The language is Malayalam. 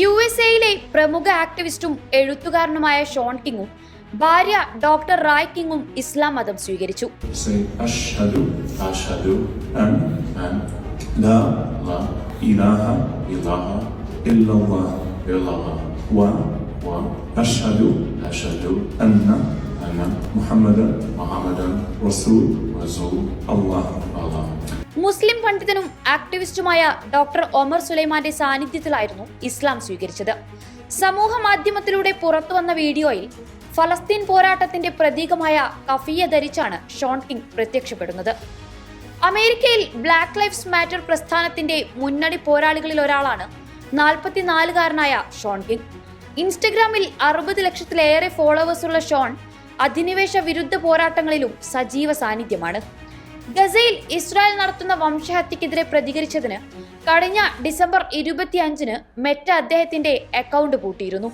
യു എസ് എയിലെ പ്രമുഖ ആക്ടിവിസ്റ്റും എഴുത്തുകാരനുമായ ഷോൺ കിങ്ങും ഭാര്യ ഡോക്ടർ റായ് കിങ്ങും ഇസ്ലാം മതം സ്വീകരിച്ചു. മുഹമ്മദ് മുഹമ്മദ് റസൂൽ റസൂൽ an, La, മുസ്ലിം പണ്ഡിതനും ആക്ടിവിസ്റ്റുമായ ഡോക്ടർ ഒമർ സുലൈമാന്റെ സാന്നിധ്യത്തിലായിരുന്നു ഇസ്ലാം സ്വീകരിച്ചത്. സമൂഹ മാധ്യമത്തിലൂടെ പുറത്തുവന്ന വീഡിയോയിൽ ഫലസ്തീൻ പോരാട്ടത്തിന്റെ പ്രതീകമായ കഫിയ ധരിച്ചാണ് ഷോൺ കിങ് പ്രത്യക്ഷപ്പെടുന്നത്. അമേരിക്കയിൽ ബ്ലാക്ക് ലൈഫ്സ് മാറ്റർ പ്രസ്ഥാനത്തിന്റെ മുന്നണി പോരാളികളിൽ ഒരാളാണ് നാൽപ്പത്തിനാലുകാരനായ ഷോൺ കിങ്. ഇൻസ്റ്റഗ്രാമിൽ അറുപത് ലക്ഷത്തിലേറെ ഫോളോവേഴ്സുള്ള ഷോൺ അധിനിവേശ വിരുദ്ധ പോരാട്ടങ്ങളിലും സജീവ സാന്നിധ്യമാണ്. ഗസയിൽ ഇസ്രായേൽ നടത്തുന്ന വംശഹത്യക്കെതിരെ പ്രതികരിച്ചതിന് കഴിഞ്ഞ ഡിസംബർ ഇരുപത്തിയഞ്ചിന് മെറ്റ അദ്ദേഹത്തിന്റെ അക്കൗണ്ട് പൂട്ടിയിരുന്നു.